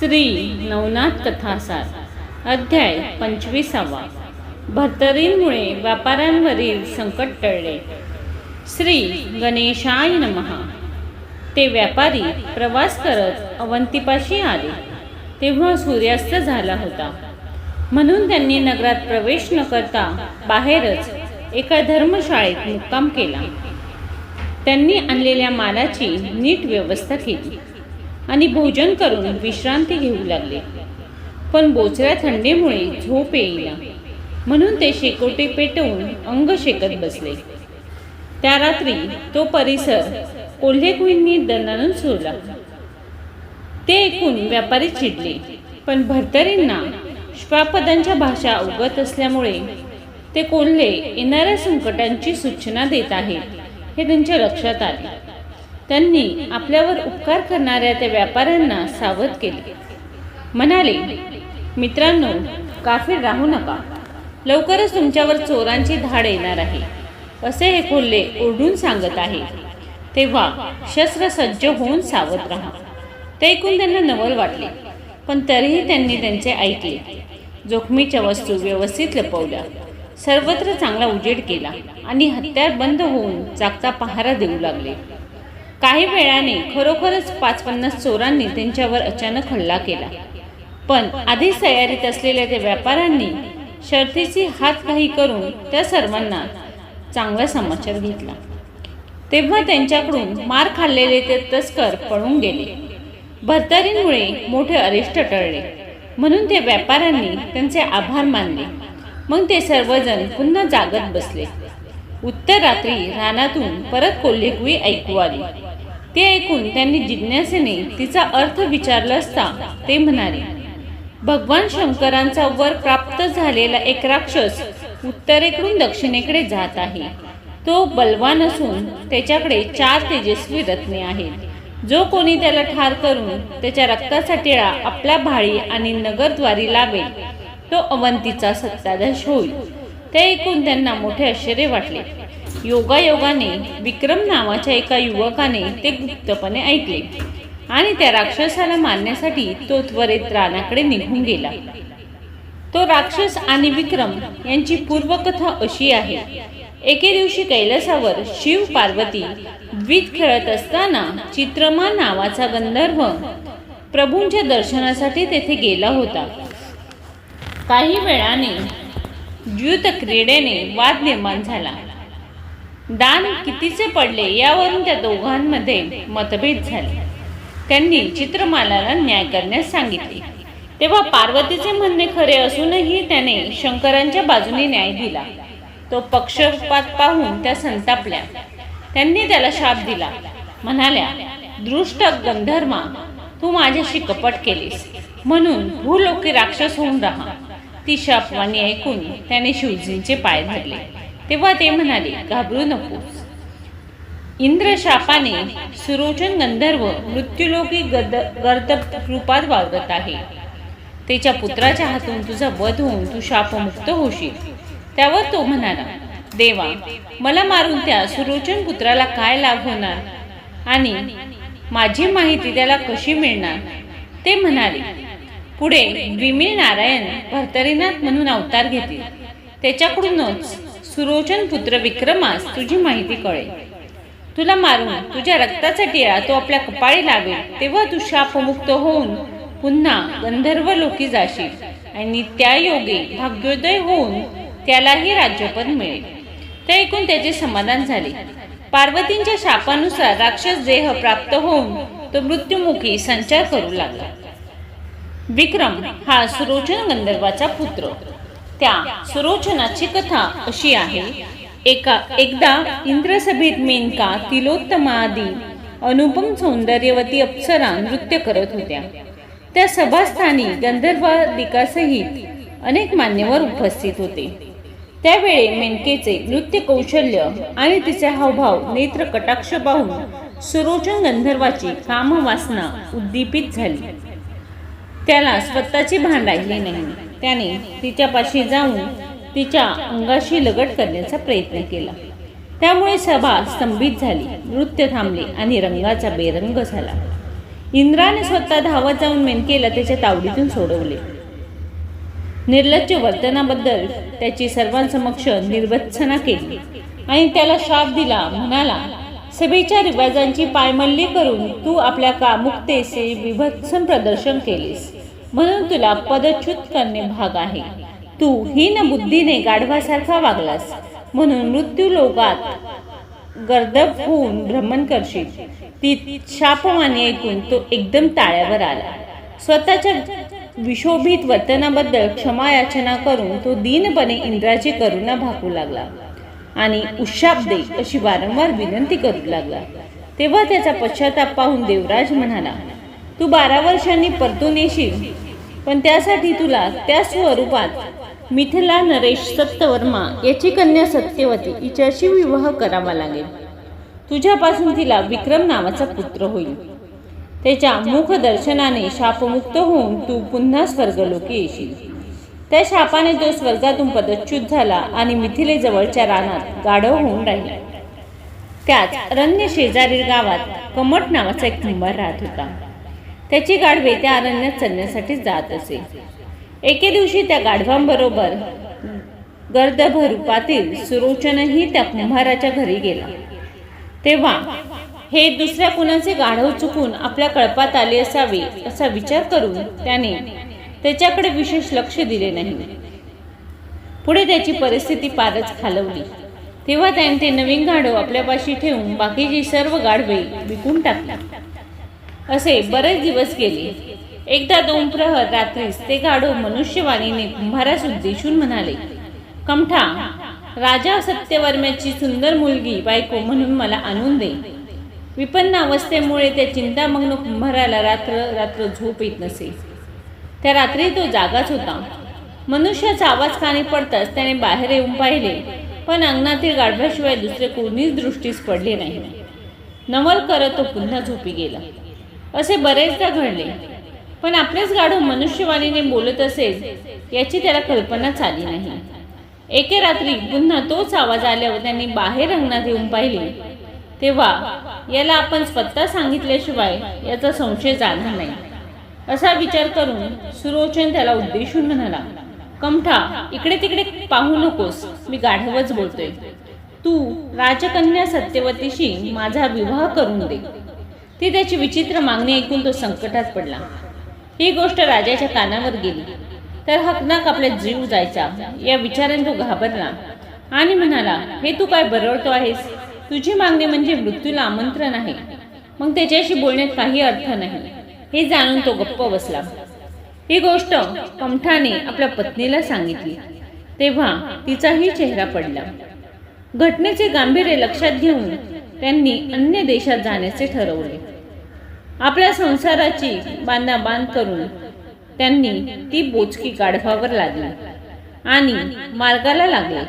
श्री नवनाथ कथासार. अध्याय पंचवीसावा. भर्तरींमुळे व्यापाऱ्यांवरील संकट टळले. श्री गणेशाय नमहा ते व्यापारी प्रवास करत अवंतीपाशी आले. तेव्हा सूर्यास्त झाला होता. म्हणून त्यांनी नगरात प्रवेश न करता बाहेरच एका धर्मशाळेत मुक्काम केला. त्यांनी आणलेल्या मालाची नीट व्यवस्था केली. आणि भोजन करून विश्रांती घेऊ लागले. पण बोचऱ्या थंडीमुळे झोप येईना. म्हणून ते शेकोटी पेटवून अंग शेकत बसले. त्या रात्री तो परिसर कोल्हेकुईंनी दणानून सोडला. ते ऐकून व्यापारी चिडले पण भरतरींना श्वापदांच्या भाषा अवगत असल्यामुळे ते कोल्हे येणाऱ्या संकटांची सूचना देत आहेत हे त्यांच्या लक्षात आले. त्यांनी आपल्यावर उपकार करणाऱ्या त्या व्यापाऱ्यांना सावध केले. म्हणाले मित्रांनो काफीर राहू नका. लवकरच तुमच्यावर चोरांची धाड येणार आहे. असे हे कोल्हे ओरडून सांगत आहे. तेव्हा शस्त्र सज्ज होऊन सावध राहा. ते ऐकून त्यांना नवल वाटले पण तरीही त्यांनी त्यांचे ऐकले. जोखमीच्या वस्तू व्यवस्थित लपवल्या सर्वत्र चांगला उजेड केला आणि हत्यार बंद होऊन जागचा पहारा देऊ लागले. काही वेळाने खरोखरच पाच पन्नास चोरांनी त्यांच्यावर अचानक हल्ला केला. पण आधीच तयारीत असलेल्या त्या व्यापाऱ्यांनी शर्थीची हात काही करून त्या सर्वांना चांगला समाचार घेतला. तेव्हा त्यांच्याकडून मार खाल्लेले ते तस्कर पळून गेले. भरतारींमुळे मोठे अरिष्ट टळले. म्हणून त्या व्यापाऱ्यांनी त्यांचे आभार मानले. मग ते सर्वजण पुन्हा जागत बसले. उत्तर रात्री रानातून परत कोल्हेकुई ऐकू आली. ते ऐकून त्यांनी जिज्ञासेने तिचा अर्थ विचारला असता ते म्हणाले भगवान शंकरांचा वर प्राप्त झालेला एक राक्षस उत्तरेकडून दक्षिणेकडे जात आहे. तो बलवान असून त्याच्याकडे चार तेजस्वी रत्ने आहेत. जो कोणी त्याला ठार करून त्याच्या रक्ताचा टिळा आपल्या भाळी आणि नगरद्वारी लावेल तो अवंतीचा सत्ताधश होईल. ते ऐकून त्यांना मोठे आश्चर्य वाटले. योगायोगाने विक्रम नावाच्या एका युवकाने ते गुप्तपणे ऐकले. आणि त्या राक्षसाला मारण्यासाठी तो त्वरित रानाकडे निघून गेला. तो राक्षस आणि विक्रम यांची पूर्वकथा अशी आहे. एके दिवशी कैलासावर शिव पार्वती द्वित खेळत असताना चित्रमा नावाचा गंधर्व प्रभूंच्या दर्शनासाठी तेथे गेला होता. काही वेळाने द्युत क्रीडेने वाद निर्माण झाला. दान कितीचे पडले यावरून त्या दोघांमध्ये मतभेद झाले. त्यांनी चित्रमालाला न्याय करण्यास सांगितले. तेव्हा पार्वतीचे म्हणणे खरे असूनही त्याने शंकरांच्या बाजूने न्याय दिला. तो पक्षपात पाहून त्या संतापल्या. त्यांनी त्याला शाप दिला. म्हणाल्या दृष्ट गंधर्मा तू माझ्याशी कपट केलीस. म्हणून भूलोकी राक्षस होऊन राहा. ती शापवाणी ऐकून त्याने शिवजींचे पाय धरले. तेव्हा ते म्हणाले घाबरू नकोस. इंद्र शापाने सुरोचन गंधर्व मृत्यूलोकी गद गर्द रूपात वावरत आहे. त्याच्या पुत्राच्या हातून तुझा वध होऊन तू शापमुक्त होशील. त्यावर तो म्हणाला देवा मला मारून त्या सुरोचन पुत्राला काय लाभ होणार? आणि माझी माहिती त्याला कशी मिळणार? ते म्हणाले पुढे विमी नारायण भर्तरीनाथ म्हणून अवतार घेतील. त्याच्याकडूनच सुरोचन पुत्र विक्रमास तुझी माहिती कळेल. तुला मारून तुझ्या रक्ताचा टिळा तो आपल्या कपाळी लावेल तेव्हा तू शापमुक्त होऊन पुन्हा गंधर्व लोकी जाशील आणि त्या योगे भाग्योदय होऊन त्यालाही राज्यपद मिळेल. ते ऐकून त्याचे समाधान झाले. पार्वतींच्या शापानुसार राक्षस देह प्राप्त होऊन तो मृत्युमुखी संचार करू लागला. विक्रम हा सुरोचन गंधर्वाचा पुत्र. त्या सुरोचनाची कथा अशी आहे. एका एकदा इंद्रसभेत मेनका तिलोत्तमादी अनुपम सौंदर्यवती अप्सरा नृत्य करत होत्या. त्या सभास्थानी गंधर्वादिकासहित अनेक मान्यवर उपस्थित होते. त्यावेळी मेनकेचे नृत्य कौशल्य आणि तिचे हावभाव नेत्र कटाक्ष पाहून सुरोचन गंधर्वाची कामवासना उद्दीपित झाली. त्याला स्वतःची भान राहिली नाही. त्याने तिच्यापाशी जाऊन तिच्या अंगाशी लगट करण्याचा प्रयत्न केला. त्यामुळे सभा स्तंभित झाली नृत्य थांबले आणि रंगाचा बेरंग झाला. इंद्राने स्वतः धावत जाऊन मेनकेला त्याच्या तावडीतून सोडवले. निर्लज्ज वर्तनाबद्दल त्याची सर्वांसमक्ष निर्वत्सना केली आणि त्याला शाप दिला म्हणाला सभेच्या रिवाजांची पायमल्ली करून तू आपल्या कामुकतेचे विभत्सन प्रदर्शन केलेस. म्हणून तुला पदच्युत करणे भाग आहे. तू हीन बुद्धीने गाढवासारखा वागलास. म्हणून मृत्यू लोकात गर्दभ होऊन भ्रमण करशील. ती शापवाणी ऐकून तो एकदम ताळ्यावर आला. स्वतःच्या विशोभित वर्तनाबद्दल क्षमा याचना करून तो दीनपणे इंद्राची करुणा भाकू लागला आणि उशाप दे अशी वारंवार विनंती करू लागला. तेव्हा त्याचा पश्चाताप पाहून देवराज म्हणाला तू बारा वर्षांनी परतून येशील. पण त्यासाठी तुला त्या स्वरूपात मिथिला नरेश सत्यवर्मा याची कन्या सत्यवती हिच्याशी विवाह करावा लागेल. तुझ्यापासून तिला विक्रम नावाचा पुत्र होईल. त्याच्या मुख दर्शनाने शापमुक्त होऊन तू पुन्हा स्वर्गलोकी येशील. त्या शापाने तो स्वर्गातून पदच्युत झाला आणि मिथिलेजवळच्या रानात गाढव होऊन राहिला. त्याच अरण्य शेजारील गावात कमट नावाचा एक कुंभार राहत होता. त्याची गाढवे त्या अरण्यात चढण्यासाठी जात असे. एके दिवशी त्या गाढवांबरोबर गर्दभ रूपातील सुरोचनही त्या कुंभाराच्या घरी गेला. तेव्हा हे दुसऱ्या कुणाचे गाढव चुकून आपल्या कळपात आले असावे असा विचार करून त्याने त्याच्याकडे विशेष लक्ष दिले नाही. पुढे त्याची परिस्थिती फारच खालवली. तेव्हा त्याने ते नवीन गाढव आपल्यापाशी ठेवून बाकीची सर्व गाढवे विकून टाकली. असे बरेच दिवस गेले. एकदा दोन प्रहर रात्रीस ते गाढव मनुष्यवाणीने कुंभारास उद्देशून म्हणाले कमठा राजा सत्यवर्म्याची सुंदर मुलगी बायको म्हणून मला आणून दे. विपन्न अवस्थेमुळे त्या चिंतामग्न कुंभाराला रात्र रात्र झोप येत नसे. त्या रात्री तो जागाच होता. मनुष्याचा आवाज कानी पडताच त्याने बाहेर येऊन पाहिले पण अंगणातील गाढव्याशिवाय दुसरे कोणीच दृष्टीस पडले नाही. नवल करत तो पुन्हा झोपी गेला. असे बरेचदा घडले. पण आपलेच गाढव मनुष्यवाणीने बोलत असेल याची त्याला कल्पनाच आली नाही. एके रात्री पुन्हा तोच आवाज आल्यावर त्यांनी बाहेर अंगणात येऊन पाहिले. तेव्हा याला आपण स्वतः सांगितल्याशिवाय याचा संशय जाणार नाही असा विचार करून सुरोचन त्याला उद्देशून म्हणाला कमठा इकडे तिकडे पाहू नकोस मी गाढवच बोलतोय. तू राजकन्या सत्यवतीशी माझा विवाह करून दे. ती त्याची विचित्र मागणी ऐकून तो संकटात पडला. ही गोष्ट राजाच्या कानावर गेली. तर हकनाक आपला जीव जायचा या विचाराने तो घाबरला आणि म्हणाला हे तू काय बरळतो आहेस? तुझी मागणी म्हणजे मृत्यूला आमंत्रण आहे. मग त्याच्याशी बोलण्यात काही अर्थ नाही. हे जाणून तो गप्प बसला. ही गोष्ट कमठाने आपल्या पत्नीला सांगितली. तेव्हा तिचाही चेहरा पडला. घटनेचे गांभीर्य लक्षात घेऊन त्यांनी अन्य देशात जाण्याचे ठरवले. आपल्या संसाराची बांधाबांध करून त्यांनी ती बोचकी गाढवावर लागली आणि मार्गाला लागले.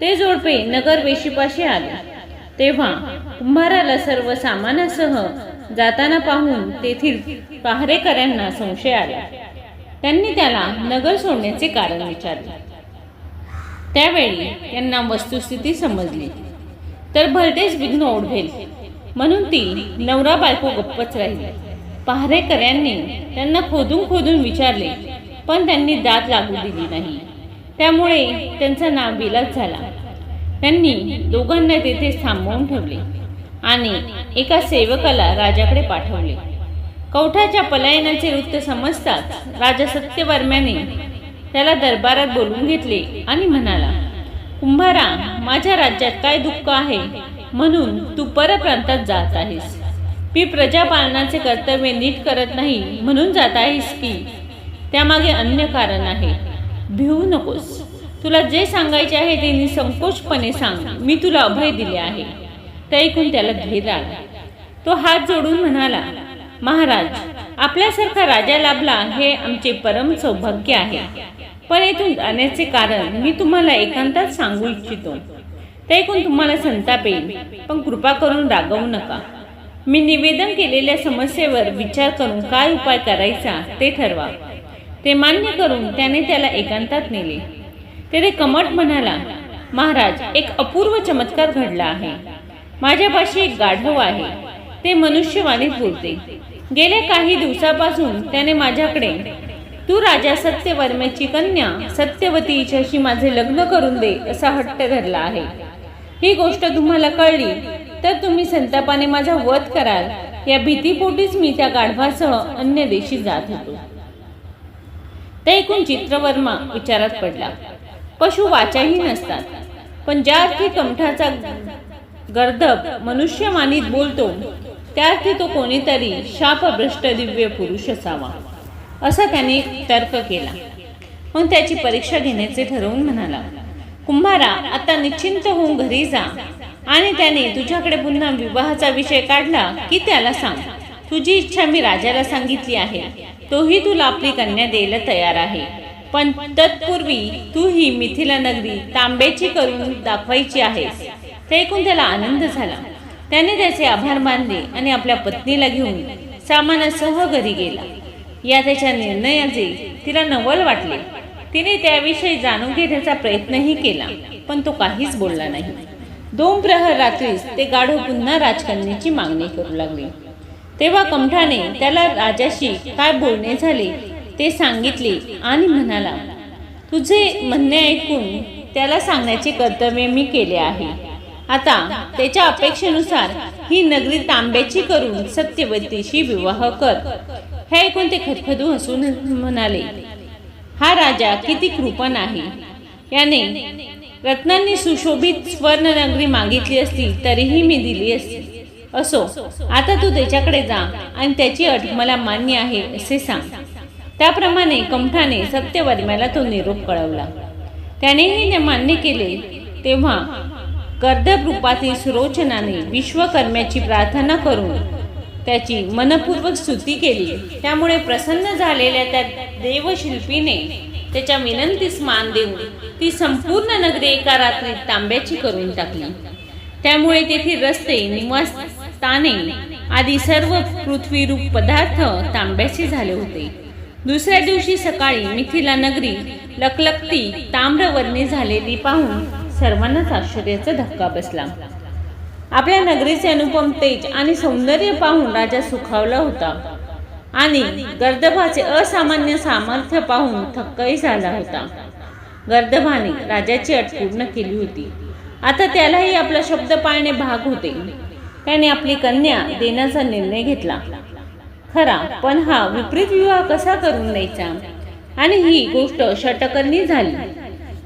ते जोडपे नगर वेशीपाशी आले. तेव्हा कुंभाराला सर्व सामानासह जाताना पाहून तेथील पहारेकऱ्यांना संशय आला. त्यांनी त्याला नगर सोडण्याचे कारण विचारले. त्यावेळी त्यांना वस्तुस्थिती समजली. तर भलतेच विघ्न ओढवेल. म्हणून ती नवरा बायको गप्पच राहिली. पहारेकऱ्यांनी त्यांना खोदून खोदून विचारले पण त्यांनी दात लागू दिली नाही. त्यामुळे त्यांचा नाव विलास झाला. त्यांनी दोघांना तेथे थांबवून ठेवले आणि एका सेवकाला राजाकडे पाठवले. कवठाच्या पलायनाचे वृत्त समजताच राजा सत्यवर्म्याने त्याला दरबारात बोलून घेतले आणि म्हणाला कुंभारा माझ्या राज्यात काय दुःख आहे? म्हणून तू परप्रांतात जात आहेस. मी प्रजापालनाचे कर्तव्य नीट करत नाही म्हणून जात आहेस की? त्यामागे अन्य कारण आहे. भिवू नकोस. तुला जे सांगायचे आहे ते निसंकोचपणे सांग. मी तुला अभय दिले आहे. ते ऐकून त्याला धीर आला. तो हात जोडून म्हणाला महाराज आपल्यासारखा राजा लाभला हे आमचे परम सौभाग्य आहे. पण येथून जाण्याचे कारण मी तुम्हाला एकांतात सांगू इच्छितो. ते ऐकून तुम्हाला संताप येईल. पण कृपा करून रागवू नका. मी निवेदन केलेल्या समस्येवर विचार करून काय उपाय करायचा ते ठरवा. ते मान्य करून त्याने त्याला एकांतात नेले. तेथे कमट म्हणाला महाराज एक अपूर्व चमत्कार घडला आहे. माझ्यापाशी एक गाढव आहे. ते मनुष्यवाणीत बोलते. गेल्या काही दिवसापासून त्याने माझ्याकडे तू राजा सत्यवर्म्याची कन्या सत्यवती हिच्याशी माझे लग्न करून दे असा हट्ट धरला आहे. ही गोष्ट तुम्हाला कळली तर तुम्ही संतापाने माझा वध कराल. या भीतीपोटीच मी त्या गाढवासह अन्य देशी जात होतो. ते ऐकून चित्रवर्मा विचारात पडला. पशु वाचाही नसतात पण ज्या अर्थी कमठाचा गर्दभ मनुष्य मानित बोलतो त्या अर्थी तो कोणीतरी शापभ्रष्ट दिव्य पुरुष असावा असा त्याने तर्क केला. मग त्याची परीक्षा घेण्याचे ठरवून म्हणाला कुंभारा आता निश्चिंत होऊन घरी जा. आणि त्याने तुझ्याकडे पुन्हा विवाहाचा विषय काढला की त्याला सांग. तुझी इच्छा मी राजाला सांगितली आहे. तोही तुला आपली कन्या द्यायला तयार आहे. पण तत्पूर्वी तू ही मिथिला नगरी तांब्याची करून दाखवायची आहेस. ते ऐकून त्याला आनंद झाला. त्याने त्याचे आभार मानले आणि आपल्या पत्नीला घेऊन सामानासह घरी गेला. या त्याच्या निर्णयाचे तिला नवल वाटले. तिने त्याविषयी जाणून घेण्याचा प्रयत्नही केला पण तो काहीच बोलला नाही. दोन प्रहर रात्रीस ते गाढव पुन्हा राजकन्याची मागणी करू लागले. तेव्हा कमठाने त्याला राजाशी काय बोलणे झाले ते सांगितले आणि म्हणाला तुझे म्हणणे ऐकून त्याला सांगण्याचे कर्तव्य मी केले आहे. आता त्याच्या अपेक्षेनुसार ही नगरी तांब्याची करून सत्यवतीशी विवाह कर. हे ऐकून ते खदखदू हसून म्हणाले हा राजा किती कृपण आहे. याने रत्नांनी सुशोभित स्वर्ण नगरी मागितली असती तरीही मी दिली असती. असो आता तू त्याच्याकडे जा आणि त्याची अट मला मान्य आहे असे सांग. त्याप्रमाणे कमठाने सत्यवर्म्याला तो निरोप कळवला. त्यानेही ते मान्य केले तेव्हा गर्दभ रूपातील सुरोचनाने विश्वकर्म्याची प्रार्थना करून त्याची मनपूर्वक स्तुती केली. त्यामुळे प्रसन्न झालेल्या त्या देवशिल्पीने त्याच्या विनंतीस मान देऊन ती संपूर्ण नगरी एका रात्रीत तांब्याची करून टाकली. त्यामुळे तेथील रस्ते निवासस्थाने आदी सर्व पृथ्वीरूप पदार्थ तांब्याचे झाले होते. दुसऱ्या दिवशी सकाळी मिथिला नगरी लकलकती ताम्रवर्णी झालेली पाहून सर्वांनाच आश्चर्याचा धक्का बसला. आपल्या नगरीचे अनुपम तेज आणि सौंदर्य पाहून राजा सुखावला होता. आणि गर्दभाचे असामान्य सामर्थ्य पाहून थक्कही झाला होता. गर्दभाने राजाची अट पूर्ण केली होती. आता त्यालाही आपला शब्द पाळणे भाग होते. त्याने आपली कन्या देण्याचा निर्णय घेतला. खरा पण हा विपरीत विवाह कसा करून द्यायचा? आणि ही गोष्ट षटकर्णी झाली.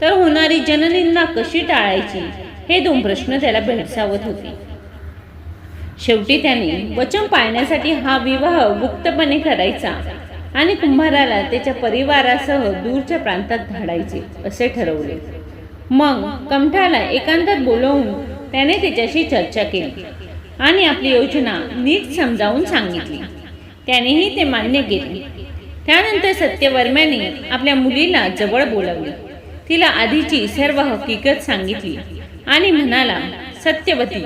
तर होणारी जननींना कशी टाळायची? हे दोन प्रश्न त्याला भेडसावत होते. शेवटी त्याने वचन पाळण्यासाठी हा विवाह गुप्तपणे करायचा आणि कुंभाराला त्याच्या परिवारासह दूरच्या प्रांतात धाडायचे असे ठरवले. मग कमठाला एकांतात बोलवून त्याने त्याच्याशी चर्चा केली आणि आपली योजना नीट समजावून सांगितली. त्यानेही ते मान्य केले. त्यानंतर सत्यवर्म्याने आपल्या मुलीला जवळ बोलवले. तिला आधीची सर्व हकीकत सांगितली. आणि म्हणाला सत्यवती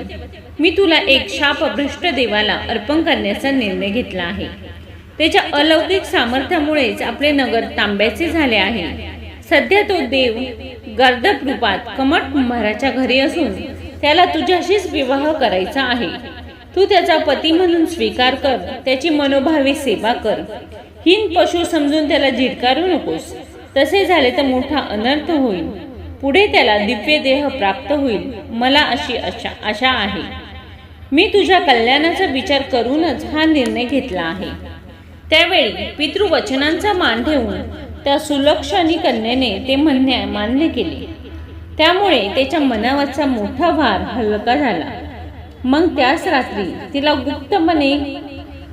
मी तुला एक शापभ्रष्ट देवाला अर्पण करण्याचा निर्णय घेतला आहे. त्याच्या अलौकिक सामर्थ्यामुळेच आपले नगर तांब्याचे झाले आहे. सध्या तो देव गर्दप रूपात कमट कुंभाराच्या घरी असून त्याला तुझ्याशीच विवाह करायचा आहे. तू त्याचा पती म्हणून स्वीकार कर त्याची मनोभावी सेवा कर. हिन पशु समजून त्याला झिटकारू नकोस. तसे झाले तर मोठा अनर्थ होईल. पुढे त्याला दिव्य देह प्राप्त होईल. मला अशी आशा आशा आहे. मी तुझ्या कल्याणाचा विचार करूनच हा निर्णय घेतला आहे. त्यावेळी पितृवचनांचा मान ठेवून त्या सुलक्षणी कन्येने ते म्हणणे मान्य केले. त्यामुळे त्याच्या मनावरचा मोठा भार हलका झाला. मग त्याच रात्री तिला गुप्तपणे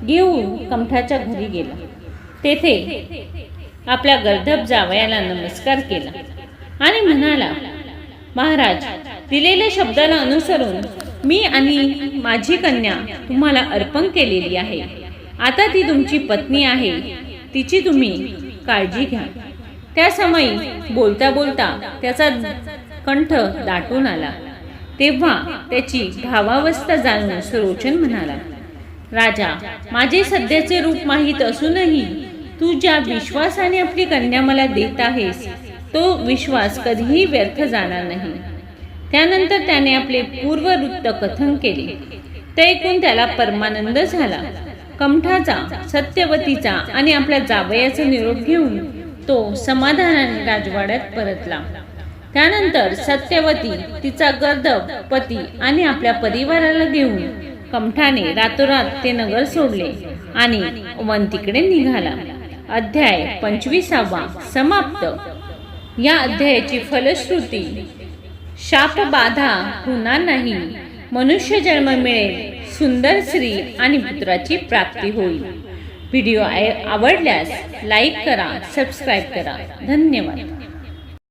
घेऊन कमठाच्या घरी गेला. तेथे आपल्या गर्दभ जावयाला नमस्कार केला. आणि म्हणाला महाराज दिलेल्या शब्दाला अनुसरून मी आणि माझी कन्या तुम्हाला अर्पण केलेली आहे. आता ती तुमची पत्नी आहे. तिची तुम्ही काळजी घ्या. त्या समयी बोलता बोलता त्याचा कंठ दाटून आला. तेव्हा त्याची भावावस्था जाणून सुरोचन म्हणाला राजा माझे सध्याचे रूप माहीत असूनही तू ज्या विश्वासाने आपली कन्या मला देत आहेस तो विश्वास कधीही व्यर्थ जाणार नाही. त्यानंतर त्याने आपले पूर्ववृत्त कथन केले. ते ऐकून त्याला परमानंद झाला. कमठाचा सत्यवतीचा आणि आपल्या जावयाचा निरोप घेऊन तो समाधानाने राजवाड्यात परतला. त्यानंतर सत्यवती तिचा गर्दब पती आणि आपल्या परिवाराला घेऊन कमठाने रातोरात ते नगर सोडले आणि अवंतीकडे निघाला. अध्याय पंचवीसावा समाप्त. या अध्यायाची फलश्रुती. शाप बाधा होणार नाही. मनुष्य जन्म मिळेल सुंदर स्त्री आणि पुत्राची प्राप्ती होईल. व्हिडिओ आवडल्यास लाईक करा सबस्क्राईब करा. धन्यवाद.